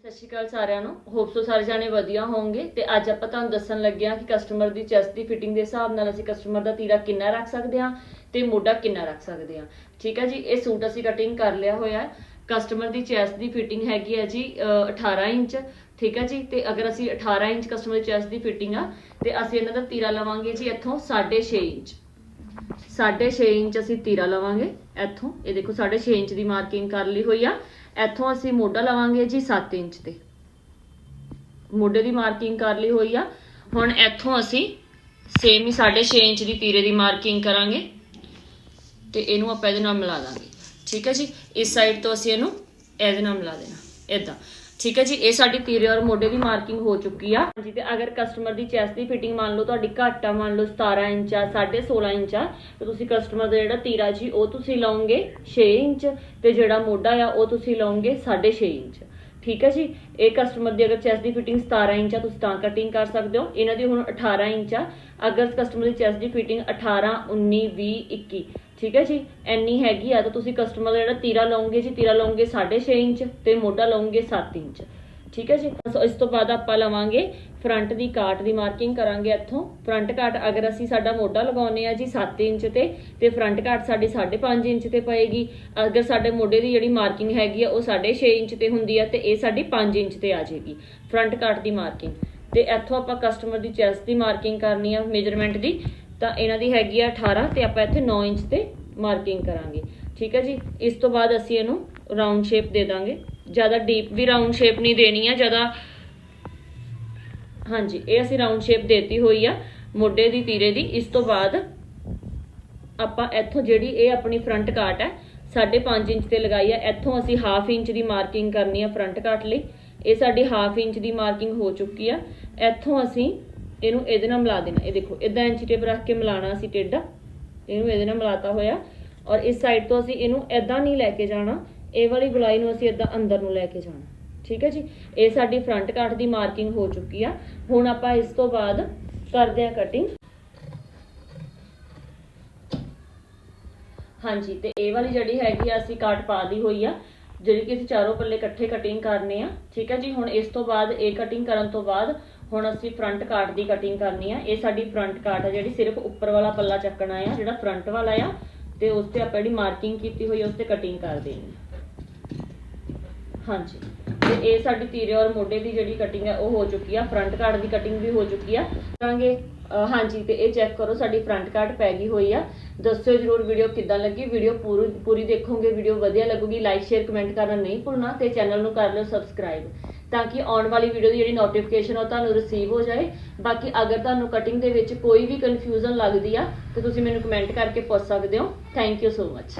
ਸਤਿ ਸ਼੍ਰੀ ਅਕਾਲ ਸਾਰਿਆਂ ਨੂੰ। ਹੋਪ ਸੋ ਸਾਰੇ ਜਾਣੇ ਵਧੀਆ ਹੋਵੋਗੇ ਤੇ ਅੱਜ ਆਪਾਂ ਤੁਹਾਨੂੰ ਦੱਸਣ ਲੱਗੇ ਹਾਂ ਕਿ ਕਸਟਮਰ ਦੀ ਚੈਸਟ ਦੀ ਫਿਟਿੰਗ ਦੇ ਹਿਸਾਬ ਨਾਲ ਅਸੀਂ ਕਸਟਮਰ ਦਾ ਤੀਰਾ ਕਿੰਨਾ ਰੱਖ ਸਕਦੇ ਹਾਂ ਤੇ ਮੋਢਾ ਕਿੰਨਾ ਰੱਖ ਸਕਦੇ ਹਾਂ। ਠੀਕ ਹੈ ਜੀ ਇਹ ਸੂਟ ਅਸੀਂ ਕਟਿੰਗ ਕਰ ਲਿਆ ਹੋਇਆ ਹੈ। ਕਸਟਮਰ ਦੀ ਚੈਸਟ ਦੀ ਫਿਟਿੰਗ ਹੈਗੀ ਹੈ ਜੀ ਅਹ, 18 ਇੰਚ। ਠੀਕ ਹੈ ਜੀ ਤੇ ਅਗਰ ਅਸੀਂ 18 ਇੰਚ ਕਸਟਮਰ ਦੀ ਚੈਸਟ ਦੀ ਫਿਟਿੰਗ ਆ ਤੇ ਅਸੀਂ ਇਹਨਾਂ ਦਾ ਤੀਰਾ ਲਵਾਂਗੇ ਜੀ ਇੱਥੋਂ 6.5 ਇੰਚ। 6.5 ਇੰਚ ਅਸੀਂ ਤੀਰਾ ਲਵਾਂਗੇ ਇੱਥੋਂ। ਇਹ ਦੇਖੋ 6.5 ਇੰਚ ਦੀ ਮਾਰਕਿੰਗ ਕਰ ਲਈ ਹੋਈ ਆ। ਇੱਥੋਂ ਅਸੀਂ ਮੋਢਾ ਲਵਾਂਗੇ ਜੀ 7 ਇੰਚ ਤੇ ਮੋਢੇ ਦੀ ਮਾਰਕਿੰਗ ਕਰ ਲਈ ਹੋਈ ਆ। ਹੁਣ ਇੱਥੋਂ ਅਸੀਂ ਸੇਮ ਹੀ 6.5 ਇੰਚ ਦੀ ਤੀਰੇ ਦੀ ਮਾਰਕਿੰਗ ਕਰਾਂਗੇ ਤੇ ਇਹਨੂੰ ਆਪਾਂ ਇਹਦੇ ਨਾਲ ਮਿਲਾ ਦਾਂਗੇ। ਠੀਕ ਹੈ ਜੀ? ਇਸ ਸਾਈਡ ਤੋਂ ਅਸੀਂ ਇਹਨੂੰ ਇਹਦੇ ਨਾਲ ਮਿਲਾ ਦੇਣਾ। ਇਦਾਂ ਠੀਕ ਹੈ ਜੀ, ਇਹ ਸਾਡੀ ਤੀਰੇ ਔਰ ਮੋਢੇ ਦੀ ਮਾਰਕਿੰਗ ਹੋ ਚੁੱਕੀ ਆ। ਜੀ ਤੇ ਅਗਰ ਕਸਟਮਰ ਦੀ ਚੈਸਟ ਦੀ ਫਿਟਿੰਗ ਮੰਨ ਲਓ, ਤੁਹਾਡੀ ਘੱਟ ਆ, ਮੰਨ ਲਓ 17 ਇੰਚ ਆ 16.5 ਇੰਚ ਆ, ਤੇ ਤੁਸੀਂ ਕਸਟਮਰ ਦਾ ਜਿਹੜਾ ਤੀਰਾ ਜੀ, ਉਹ ਤੁਸੀਂ ਲਾਉਂਗੇ 6 ਇੰਚ, ਤੇ ਜਿਹੜਾ ਮੋਢਾ ਆ, ਉਹ ਤੁਸੀਂ ਲਾਉਂਗੇ 6.5 ਇੰਚ। ਠੀਕ ਹੈ ਜੀ? ਇਹ ਕਸਟਮਰ ਦੀ ਅਗਰ ਚੈਸਟ ਦੀ ਫਿਟਿੰਗ 17 ਇੰਚ ਆ, ਤੁਸੀਂ ਤਾਂ ਕਟਿੰਗ ਕਰ ਸਕਦੇ ਹੋ। ਇਹਨਾਂ ਦੀ ਹੁਣ 18 ਇੰਚ ਆ। ਅਗਰ ਕਸਟਮਰ ਦੀ ਚੈਸਟ ਦੀ ਫਿਟਿੰਗ 18 19 20 21 ਠੀਕ ਹੈ ਜੀ? ਇੰਨੀ ਹੈਗੀ ਆ, ਤਾਂ ਤੁਸੀਂ ਕਸਟਮਰ ਦਾ ਜਿਹੜਾ ਤੀਰਾ ਲਓਗੇ ਜੀ, ਤੀਰਾ ਲਓਗੇ 6.5 ਇੰਚ ਤੇ ਮੋਢਾ ਲਓਗੇ 7 ਇੰਚ। ਠੀਕ ਹੈ ਜੀ? ਸੋ ਇਸ ਤੋਂ ਬਾਅਦ ਆਪਾਂ ਲਵਾਂਗੇ ਫਰੰਟ ਦੀ ਕਾਟ ਦੀ ਮਾਰਕਿੰਗ ਕਰਾਂਗੇ ਇੱਥੋਂ। ਫਰੰਟ ਕਾਟ ਅਗਰ ਅਸੀਂ ਸਾਡਾ ਮੋਢਾ ਲਗਾਉਨੇ ਆ ਜੀ 7 ਇੰਚ ਤੇ ਤੇ ਫਰੰਟ ਕਾਟ ਸਾਡੀ 5.5 ਇੰਚ ਤੇ ਪਏਗੀ। ਅਗਰ ਸਾਡੇ ਮੋਢੇ ਦੀ ਜਿਹੜੀ ਮਾਰਕਿੰਗ ਹੈਗੀ ਆ, ਉਹ 6.5 ਇੰਚ ਤੇ ਹੁੰਦੀ ਆ ਤੇ ਇਹ ਸਾਡੀ 5 ਇੰਚ ਤੇ ਆ ਜਾਏਗੀ। ਫਰੰਟ ਕਾਟ ਦੀ ਮਾਰਕਿੰਗ ਤੇ ਇੱਥੋਂ ਆਪਾਂ ਕਸਟਮਰ ਦੀ ਚੈਸਟ ਦੀ ਮਾਰਕਿੰਗ ਕਰਨੀ ਆ ਮੇਜਰਮੈਂਟ ਦੀ, ਤਾਂ ਇਹਨਾਂ ਦੀ ਹੈਗੀ ਆ 18 ਤੇ ਆਪਾਂ ਇੱਥੇ 9 ਇੰਚ ਤੇ ਮਾਰਕਿੰਗ ਕਰਾਂਗੇ। ਠੀਕ ਹੈ ਜੀ? ਇਸ ਤੋਂ ਬਾਅਦ ਅਸੀਂ ਇਹਨੂੰ ਰਾਉਂਡ ਸ਼ੇਪ ਦੇ ਦਾਂਗੇ। ਜ਼ਿਆਦਾ ਡੀਪ ਵੀ ਰਾਉਂਡ ਸ਼ੇਪ ਨਹੀਂ ਦੇਣੀ ਆ, ਜ਼ਿਆਦਾ ਹਾਂਜੀ, ਇਹ ਅਸੀਂ ਰਾਉਂਡ ਸ਼ੇਪ ਦੇਤੀ ਹੋਈ ਆ, ਮੋਢੇ ਦੀ, ਤੀਰੇ ਦੀ। ਇਸ ਤੋਂ ਬਾਅਦ ਆਪਾਂ ਇੱਥੋਂ ਜਿਹੜੀ ਇਹ ਆਪਣੀ ਫਰੰਟ ਕਾਟ ਹੈ 5.5 ਇੰਚ ਤੇ ਲਗਾਈ ਆ, ਇੱਥੋਂ ਅਸੀਂ ਹਾਫ ਇੰਚ ਦੀ ਮਾਰਕਿੰਗ ਕਰਨੀ ਆ ਫਰੰਟ ਕਾਟ ਲਈ। ਇਹ ਸਾਡੀ ਹਾਫ ਇੰਚ ਦੀ ਮਾਰਕਿੰਗ ਹੋ ਚੁੱਕੀ ਆ। ਇੱਥੋਂ ਅਸੀਂ ਇਹਨੂੰ ਇਹਦੇ ਨਾਲ ਮਿਲਾ ਦੇਣਾ। ਇਹ ਦੇਖੋ ਇਦਾਂ ਇੰਚੀ ਟੇਪ ਰੱਖ ਕੇ ਮਿਲਾਣਾ ਅਸੀਂ ਟੇਡਾ ਇਹਨੂੰ ਇਹਦੇ ਨਾਲ ਮਿਲਾਤਾ ਹੋਇਆ। ਔਰ ਇਸ ਸਾਈਡ ਤੋਂ ਅਸੀਂ ਇਹਨੂੰ ਇਦਾਂ ਨਹੀਂ ਲੈ ਕੇ ਜਾਣਾ ਇਹ ਵਾਲੀ ਗੁਲਾਈ ਨੂੰ ਅਸੀਂ ਇਦਾਂ ਅੰਦਰ ਨੂੰ ਲੈ ਕੇ ਜਾਣਾ। ਠੀਕ ਹੈ ਜੀ? ਇਹ ਸਾਡੀ ਫਰੰਟ ਕਾਟ ਦੀ ਮਾਰਕਿੰਗ ਹੋ ਚੁੱਕੀ ਆ। ਹੁਣ ਆਪਾਂ ਇਸ ਤੋਂ ਬਾਅਦ ਕਰਦੇ ਆ ਕਟਿੰਗ ਹਾਂਜੀ, ਤੇ ਇਹ ਵਾਲੀ ਜਿਹੜੀ ਹੈਗੀ ਆ, ਅਸੀਂ ਕਾਟ ਪਾ ਦੀ ਹੋਈ ਆ, ਜਿਹੜੀ ਕਿ ਅਸੀਂ ਚਾਰੋਂ ਪੱਲੇ ਇਕੱਠੇ ਕਟਿੰਗ ਕਰਨੇ ਆ। ਠੀਕ ਹੈ ਜੀ? ਹੁਣ ਇਸ ਤੋਂ ਬਾਅਦ ਇਹ ਕਟਿੰਗ ਕਰਨ ਤੋਂ ਬਾਅਦ ਹੁਣ ਅਸੀਂ ਫਰੰਟ ਕਾਟ ਦੀ ਕਟਿੰਗ ਕਰਨੀ ਆ। ਇਹ ਸਾਡੀ ਫਰੰਟ ਕਾਟ ਆ ਜਿਹੜੀ ਸਿਰਫ ਉੱਪਰ ਵਾਲਾ ਪੱਲਾ ਚੱਕਣਾ ਆ, ਜਿਹੜਾ ਫਰੰਟ ਵਾਲਾ ਆ। ਤੇ ਉਸ ਤੇ ਆਪਾਂ ਜਿਹੜੀ ਮਾਰਕਿੰਗ ਕੀਤੀ ਹੋਈ ਆ, ਉਸ ਤੇ ਕਟਿੰਗ ਕਰ ਦੇਣੀ ਹਾਂਜੀ। ਤੇ ਇਹ ਸਾਡੀ ਤੀਰੇ ਔਰ ਮੋਢੇ ਦੀ ਜਿਹੜੀ ਕਟਿੰਗ ਹੈ, ਉਹ ਹੋ ਚੁੱਕੀ ਆ। ਫਰੰਟ ਕਾਰਡ ਦੀ ਕਟਿੰਗ ਵੀ ਹੋ ਚੁੱਕੀ ਆ। ਕਰਾਂਗੇ ਹਾਂਜੀ, ਤੇ ਇਹ ਚੈੱਕ ਕਰੋ, ਸਾਡੀ ਫਰੰਟ ਕਾਰਡ ਪੈ ਗਈ ਹੋਈ ਆ। ਦੱਸਿਓ ਜਰੂਰ ਵੀਡੀਓ ਕਿੱਦਾਂ ਲੱਗੀ। ਵੀਡੀਓ ਪੂਰੀ ਪੂਰੀ ਦੇਖੋਗੇ ਵੀਡੀਓ ਵਧੀਆ ਲੱਗੂਗੀ। ਲਾਈਕ ਸ਼ੇਅਰ ਕਮੈਂਟ ਕਰਨਾ ਨਹੀਂ ਭੁੱਲਣਾ ਤੇ ਚੈਨਲ ਨੂੰ ਕਰ ਲਿਓ ਸਬਸਕ੍ਰਾਈਬ ਤਾਂ ਕਿ ਆਉਣ ਵਾਲੀ ਵੀਡੀਓ ਦੀ ਜਿਹੜੀ ਨੋਟੀਫਿਕੇਸ਼ਨ ਉਹ ਤੁਹਾਨੂੰ ਰਿਸੀਵ ਹੋ ਜਾਏ। ਬਾਕੀ ਅਗਰ ਤੁਹਾਨੂੰ ਕਟਿੰਗ ਦੇ ਵਿੱਚ ਕੋਈ ਵੀ ਕਨਫਿਊਜ਼ਨ ਲੱਗਦੀ ਆ, ਤੇ ਤੁਸੀਂ ਮੈਨੂੰ ਕਮੈਂਟ ਕਰਕੇ ਪੁੱਛ ਸਕਦੇ ਹੋ। Thank you so much